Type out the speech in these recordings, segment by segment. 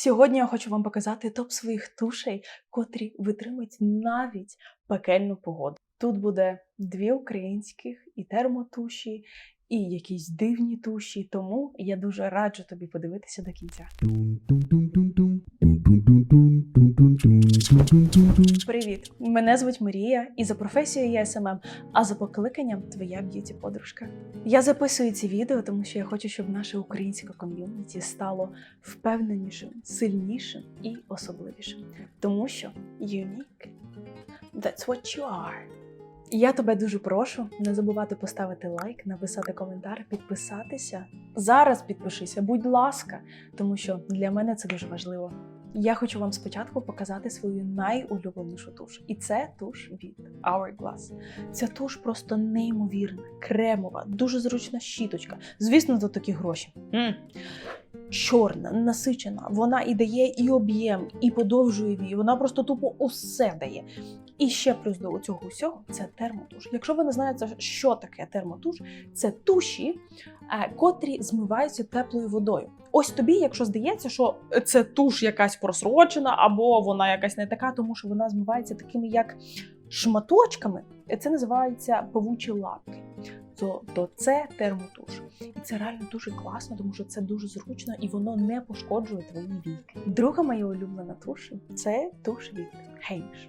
Сьогодні я хочу вам показати топ своїх тушей, котрі витримують навіть пекельну погоду. Тут буде дві українських і термотуші, і якісь дивні туші. Тому я дуже раджу тобі подивитися до кінця. Привіт! Мене звуть Марія, і за професією я СММ, а за покликанням твоя б'юті подружка. Я записую ці відео, тому що я хочу, щоб наше українське ком'юніті стало впевненішим, сильнішим і особливішим. Тому що unique – that's what you are. Я тебе дуже прошу не забувати поставити лайк, написати коментар, підписатися. Зараз підпишися, будь ласка, тому що для мене це дуже важливо. Я хочу вам спочатку показати свою найулюбленішу туш. І це туш від Hourglass. Ця туш просто неймовірна, кремова, дуже зручна щіточка. Звісно, за такі гроші. м Чорна, насичена, вона і дає і об'єм, і подовжує вії. Вона просто тупо усе дає. І ще плюс до цього усього це термотуш. Якщо ви не знаєте, що таке термотуш, це туші, е, котрі змиваються теплою водою. Ось тобі, якщо здається, що це туш якась просрочена, або вона якась не така, тому що вона змивається такими як шматочками, це називається павучі лапки. То, то це термотуш. І це реально дуже класно, тому що це дуже зручно і воно не пошкоджує твої віки. Друга моя улюблена туш це туш від Hamish.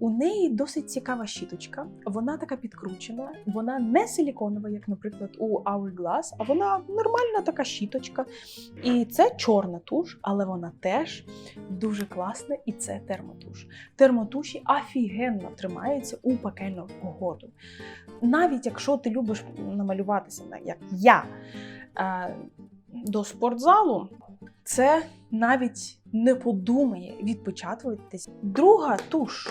У неї досить цікава щіточка, вона така підкручена, вона не силіконова, як, наприклад, у Hourglass, а вона нормальна така щіточка. І це чорна туш, але вона теж дуже класна, і це термотуш. Термотуші офігенно тримаються у пекельну погоду. Навіть якщо ти любиш намалюватися, як я, е, до спортзалу, це навіть не подумає відпечатуватись. Друга туш,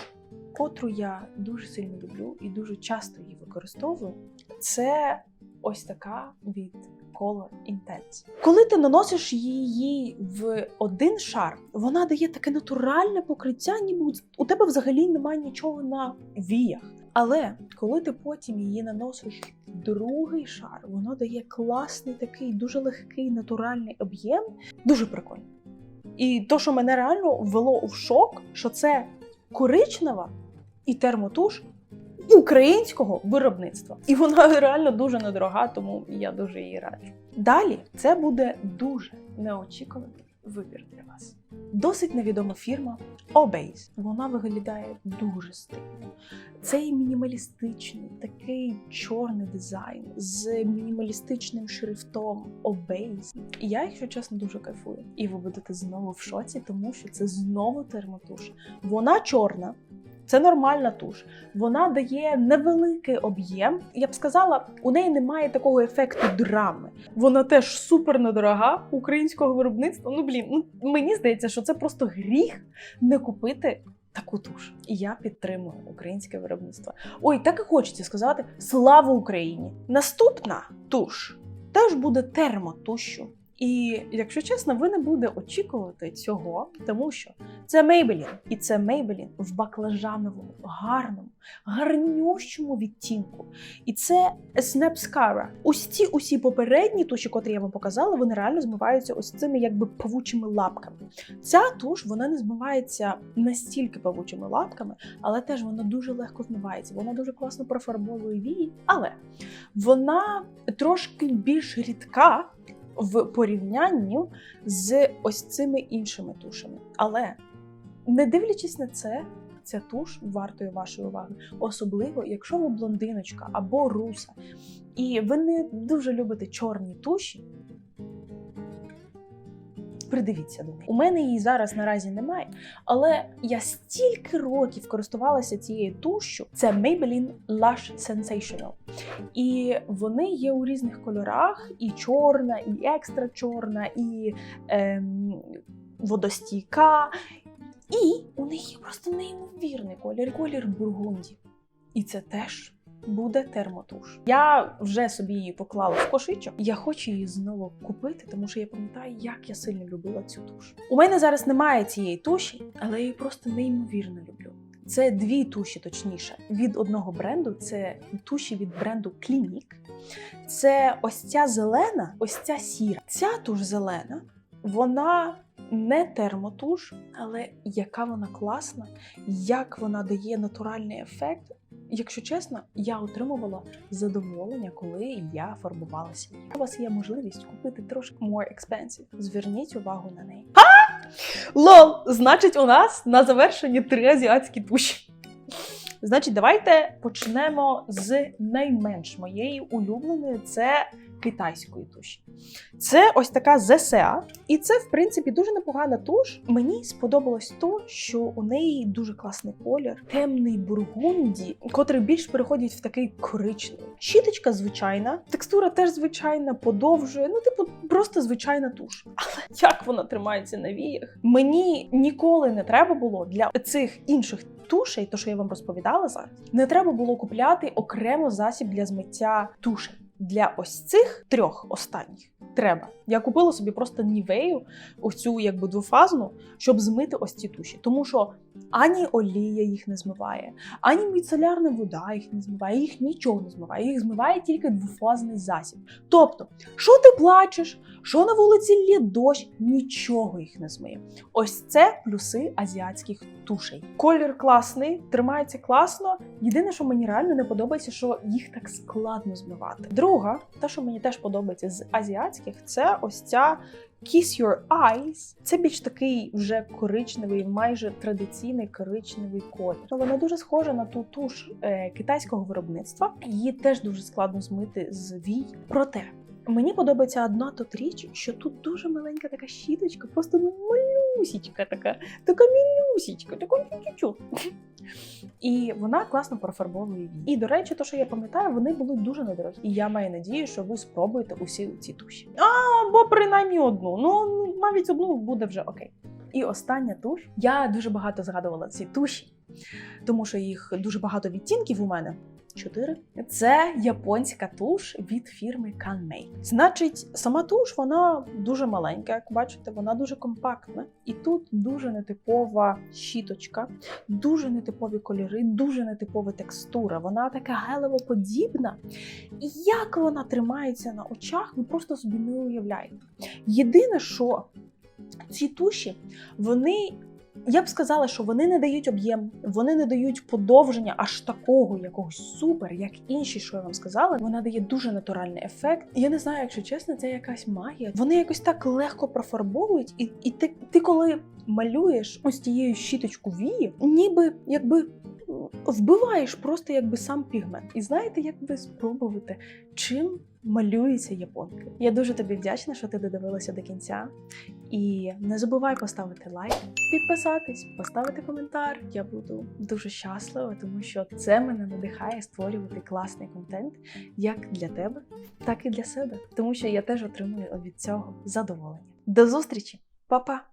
котру я дуже сильно люблю і дуже часто її використовую, це ось така від Color Intense. Коли ти наносиш її в один шар, вона дає таке натуральне покриття, ніби у тебе взагалі немає нічого на віях. Але коли ти потім її наносиш другий шар, воно дає класний такий, дуже легкий натуральний об'єм, дуже прикольно. І то, що мене реально ввело в шок, що це коричнева і термотуш українського виробництва. І вона реально дуже недорога, тому я дуже її раджу. Далі це буде дуже неочікуваний вибір для вас. Досить невідома фірма Obase. Вона виглядає дуже стильно. Цей мінімалістичний, такий чорний дизайн з мінімалістичним шрифтом Obase. Я, якщо чесно, дуже кайфую. І ви будете знову в шоці, тому що це знову термотуш. Вона чорна. Це нормальна туш. Вона дає невеликий об'єм. Я б сказала, у неї немає такого ефекту драми. Вона теж супер недорога українського виробництва. Ну блін, ну мені здається, що це просто гріх не купити. Таку туш. І я підтримую українське виробництво. Ой, так і хочеться сказати: слава Україні! Наступна туш теж буде термотушю. І якщо чесно, ви не буде очікувати цього, тому що це Maybelline. і це Maybelline в баклажановому, гарному, гарнющому відтінку. І це Snapscara. Ось ці усі попередні туші, котрі я вам показала, вони реально змиваються ось цими якби павучими лапками. Ця туш вона не змивається настільки павучими лапками, але теж вона дуже легко змивається. Вона дуже класно профарбовує вії, але вона трошки більш рідка в порівнянні з ось цими іншими тушами. Але не дивлячись на це, ця туш вартує вашої уваги, особливо, якщо ви блондиночка або руса, і ви не дуже любите чорні туші. Придивіться до неї. У мене її зараз наразі немає, але я стільки років користувалася цією тушю. Це Maybelline Lush Sensational. І вони є у різних кольорах: і чорна, і екстра чорна, і ем, водостійка. І у них є просто неймовірний колір, колір бургунді. І це теж буде термотуш. Я вже собі її поклала в кошичок. Я хочу її знову купити, тому що я пам'ятаю, як я сильно любила цю туш. У мене зараз немає цієї туші, але я її просто неймовірно люблю. Це дві туші, точніше, від одного бренду. Це туші від бренду Clinique. Це ось ця зелена, ось ця сіра. Ця туш зелена, вона не термотуш, але яка вона класна, як вона дає натуральний ефект. Якщо чесно, я отримувала задоволення, коли я фарбувалася. У вас є можливість купити трошки more expensive. Зверніть увагу на неї. А! Лол! Значить, у нас на завершенні три азіатські туші. Значить, давайте почнемо з найменш моєї улюбленої це китайської туші. Це ось така ЗСА, і це, в принципі, дуже непогана туш. Мені сподобалось то, що у неї дуже класний колір, темний бургунді, котрий більш переходить в такий коричневий. Щіточка звичайна, текстура теж звичайна, подовжує. Ну, типу, просто звичайна туш. Але як вона тримається на віях? Мені ніколи не треба було для цих інших тушей, то що я вам розповідала зараз, не треба було купляти окремо засіб для змиття тушей. Для ось цих трьох останніх треба. Я купила собі просто нівею, оцю якби двофазну, щоб змити ось ці туші. Тому що ані олія їх не змиває, ані міцелярна вода їх не змиває, їх нічого не змиває. Їх змиває тільки двофазний засіб. Тобто, що ти плачеш, що на вулиці лє дощ, нічого їх не змиє. Ось це плюси азіатських тушей. Колір класний, тримається класно. Єдине, що мені реально не подобається, що їх так складно змивати. Друга, те, що мені теж подобається з азіатських, це ось ця Kiss Your Eyes. Це більш такий вже коричневий, майже традиційний коричневий колір. Ну, Вона дуже схожа на ту туш е, китайського виробництва. Її теж дуже складно змити з вій. Проте мені подобається одна тут річ, що тут дуже маленька така щіточка, просто ну малюсічка така, така мілюсічка, така чу-чу. І вона класно профарбовує вії. І до речі, то що я пам'ятаю, вони були дуже недорогі. І я маю надію, що ви спробуєте усі ці туші. А, або принаймні одну. Ну навіть одну буде вже окей. І остання туш. Я дуже багато згадувала ці туші, тому що їх дуже багато відтінків у мене. Чотири. Це японська туш від фірми Kanmei. Значить, сама туш вона дуже маленька, як бачите, вона дуже компактна. І тут дуже нетипова щіточка, дуже нетипові кольори, дуже нетипова текстура. Вона така гелево-подібна. І як вона тримається на очах, ви просто собі не уявляєте. Єдине, що ці туші, вони я б сказала, що вони не дають об'єм, вони не дають подовження аж такого якогось супер, як інші, що я вам сказала. Вона дає дуже натуральний ефект. Я не знаю, якщо чесно, це якась магія. Вони якось так легко профарбовують, і, і ти, ти коли малюєш ось тією щіточку вії, ніби якби. Вбиваєш просто якби сам пігмент. І знаєте, як би спробувати, чим малюються японки. Я дуже тобі вдячна, що ти додивилася до кінця. І не забувай поставити лайк, підписатись, поставити коментар. Я буду дуже щаслива, тому що це мене надихає створювати класний контент як для тебе, так і для себе. Тому що я теж отримую від цього задоволення. До зустрічі, Па-па!